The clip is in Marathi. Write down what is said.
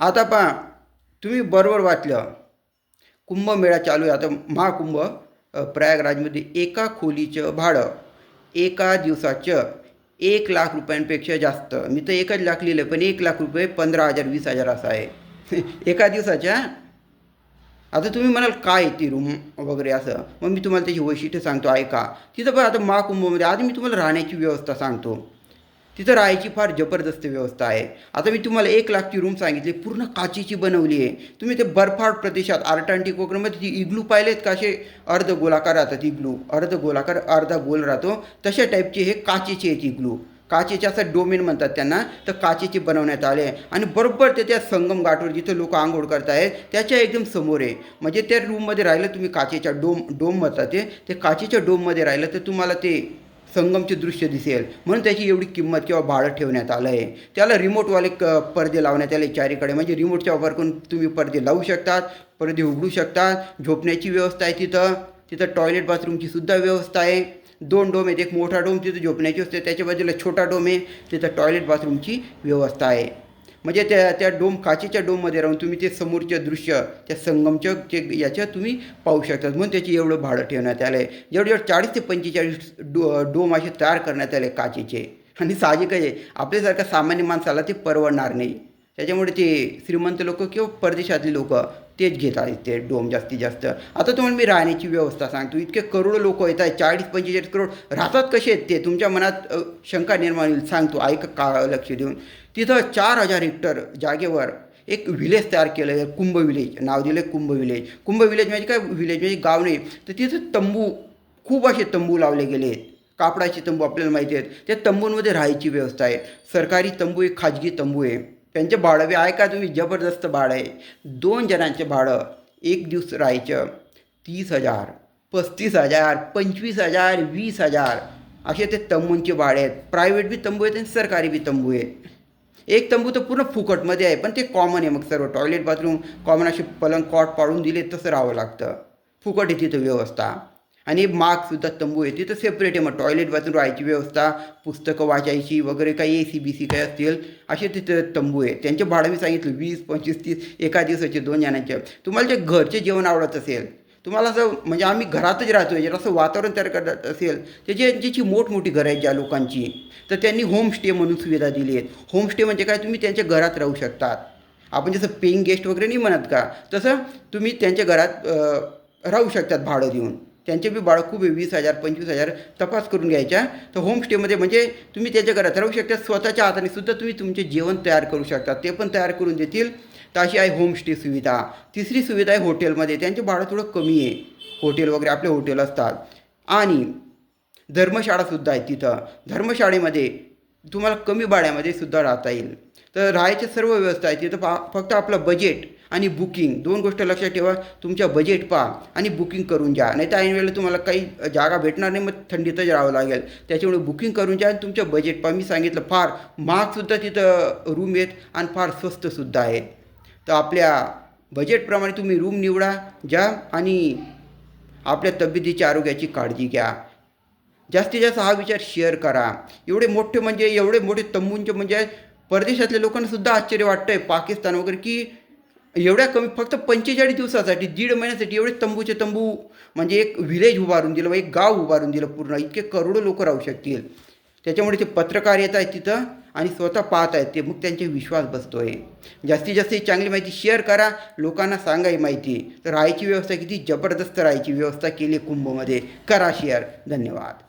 आता पहा तुम्ही बरोबर वाचलं. कुंभमेळा चालू आहे. आता महाकुंभ प्रयागराजमध्ये एका खोलीचं भाडं एका दिवसाचं एक लाख रुपयांपेक्षा जास्त. मी तर एकच लाख लिहिलं पण एक लाख रुपये पंधरा हजार वीस हजार असं आहे. एका दिवसाच्या? आता तुम्ही म्हणाल काय ती रूम वगैरे असं. मग मी तुम्हाला त्याची वैशिष्ट्य सांगतो ऐका. तिथं पण आता महाकुंभमध्ये आधी मी तुम्हाला राहण्याची व्यवस्था सांगतो. तिथं राहायची फार जबरदस्त व्यवस्था आहे. आता मी तुम्हाला एक लाखची रूम सांगितली पूर्ण काचेची बनवली आहे. तुम्ही ते बर्फाड प्रदेशात आर्टांटिक वगैरेमध्ये ती इग्लू पाहिलेत का? असे अर्ध गोलाकार राहतात इग्लू. अर्ध गोलाकार अर्धा गोल राहतो. तशा टाईपचे हे काचेचे आहेत इग्लू. काचेचे असं डोमेन म्हणतात त्यांना. तर काचेचे बनवण्यात आले आणि बरोबर ते त्या संगम घाटवर जिथं लोक आंघोळ करतायत त्याच्या एकदम समोर आहे. म्हणजे त्या रूममध्ये राहिलं तुम्ही काचेच्या डोम डोम म्हणतात ते. ते काचेच्या डोममध्ये राहिलं तर तुम्हाला ते संगमचे दृश्य दिसेल. म्हणून त्याची एवढी किंमत किंवा भाडं ठेवण्यात आलं आहे त्याला रिमोटवाले क पडदे लावण्यात आले चारीकडे. म्हणजे रिमोटचा वापर करून तुम्ही पडदे लावू शकतात पडदे उघडू शकतात झोपण्याची व्यवस्था आहे तिथं. तिथं टॉयलेट बाथरूमची सुद्धा व्यवस्था आहे. दोन डोम आहेत. एक मोठा डोम तिथं झोपण्याची असते त्याच्या बाजूला छोटा डोम आहे. तिथं टॉयलेट बाथरूमची व्यवस्था आहे. म्हणजे त्या त्या डोम काचेच्या डोममध्ये राहून तुम्ही ते समोरचं दृश्य त्या संगमच्या ते याच्या तुम्ही पाहू शकतात म्हणून त्याची एवढं भाडं ठेवण्यात आलं आहे जेवढे जेवढे चाळीस ते पंचेचाळीस डो डोम असे तयार करण्यात आले काचेचे. आणि साहजिकच आहे. आपल्यासारख्या सामान्य माणसाला ते परवडणार नाही. त्याच्यामुळे ते श्रीमंत लोक किंवा परदेशातले लोक तेच घेता ते डोम जास्तीत जास्त. आता तुम्हाला मी राहण्याची व्यवस्था सांगतो. इतके करोडो लोक येत आहेत चाळीस पंचेचाळीस करोड राहतात कसे आहेत ते? तुमच्या मनात शंका निर्माण होईल. सांगतो ऐक का लक्ष देऊन. तिथं चार हजार हेक्टर जागेवर एक विलेज तयार केलं आहे कुंभ विलेज नाव दिलं आहे कुंभ विलेज कुंभ विलेज म्हणजे काय? विलेज म्हणजे गाव नाही. तर तिथं तंबू खूप असे तंबू लावले गेले आहेत. कापडाचे तंबू आपल्याला माहिती आहेत. त्या तंबूंमध्ये राहायची व्यवस्था आहे. सरकारी तंबू आहे खाजगी तंबू आहे. त्यांचे भाडं बी आहे का? तुम्ही जबरदस्त भाडं आहे. दोन जणांचे भाडं एक दिवस राहायचं. तीस हजार पस्तीस हजार पंचवीस हजार वीस हजार. असे ते तंबूंचे भाडे आहेत. प्रायव्हेट बी तंबू आहेत आणि सरकारी बी तंबू आहेत. एक तंबू तर पूर्ण फुकटमध्ये आहे पण ते कॉमन आहे मग सर्व. टॉयलेट बाथरूम कॉमन असे पलंग कॉट पाडून दिले तसं राहावं लागतं. फुकट आहे तिथं व्यवस्था. आणि मागसुद्धा तंबू आहे तिथं सेपरेट आहे मग टॉयलेट बाथरूम राहायची व्यवस्था पुस्तकं वाचायची वगैरे काही ए सी बी सी काही असतील असे तिथं तंबू आहे त्यांचे भाडं मी सांगितलं वीस पंचवीस तीस एका दिवसाचे दोन जणांचे. तुम्हाला जे घरचे जेवण आवडत असेल तुम्हाला असं म्हणजे आम्ही घरातच राहतो जर असं वातावरण तयार करत असेल त्याची ज्याची मोठमोठी घरं आहेत ज्या लोकांची तर त्यांनी होमस्टे म्हणून सुविधा दिली आहेत. होमस्टे म्हणजे काय? तुम्ही त्यांच्या घरात राहू शकतात. आपण जसं पेईंग गेस्ट वगैरे नाही म्हणत का? तसं तुम्ही त्यांच्या घरात राहू शकतात भाडं देऊन. त्यांचे बी भाडं खूप आहे वीस हजार पंचवीस हजार तपास करून घ्यायच्या. तर होमस्टेमध्ये म्हणजे तुम्ही त्याच्या घरात राहू शकता स्वतःच्या हाताने सुद्धा तुम्ही तुमचे जेवण तयार करू शकता. ते पण तयार करून देतील. तर अशी आहे होमस्टे सुविधा. तिसरी सुविधा आहे हॉटेलमध्ये त्यांचे भाडं थोडं कमी आहे. हॉटेल वगैरे आपले हॉटेल असतात. आणि धर्मशाळासुद्धा आहे तिथं. धर्मशाळेमध्ये तुम्हाला कमी भाड्यामध्ये सुद्धा राहता येईल. तर राहायच्या सर्व व्यवस्था आहे. तिथं फक्त आपलं बजेट आणि बुकिंग दोन गोष्ट लक्षात ठेवा तुमच्या बजेट पहा आणि बुकिंग करून घ्या नाही तर ऐनवेळेला तुम्हाला काही जागा भेटणार नाही मग थंडीतच राहावं लागेल. त्याच्यामुळे बुकिंग करून घ्या आणि तुमचं बजेट पहा. मी सांगितलं फार महागसुद्धा तिथं रूम आहेत आणि फार स्वस्तसुद्धा आहेत. तर आपल्या बजेटप्रमाणे तुम्ही रूम निवडा जा आणि आपल्या तब्येतीच्या आरोग्याची काळजी घ्या. जास्तीत जास्त हा विचार शेअर करा. एवढे मोठे म्हणजे एवढे मोठे तंबूंचे म्हणजे परदेशातल्या लोकांनासुद्धा आश्चर्य वाटतं आहे पाकिस्तान वगैरे की एवढ्या कमी फक्त पंचेचाळीस दिवसासाठी दीड महिन्यासाठी एवढे तंबूचे तंबू म्हणजे एक विलेज उभारून दिलं एक गाव उभारून दिलं पूर्ण. इतके करोडो लोक राहू शकतील. त्याच्यामुळे ते पत्रकार येत आहेत तिथं आणि स्वतः पाहत आहेत. ते मग त्यांचे विश्वास बसतो आहे जास्तीत जास्त ही चांगली माहिती शेअर करा. लोकांना सांगा ही माहिती. तर राहायची व्यवस्था किती? जबरदस्त राहायची व्यवस्था केली कुंभमध्ये. करा शेअर धन्यवाद.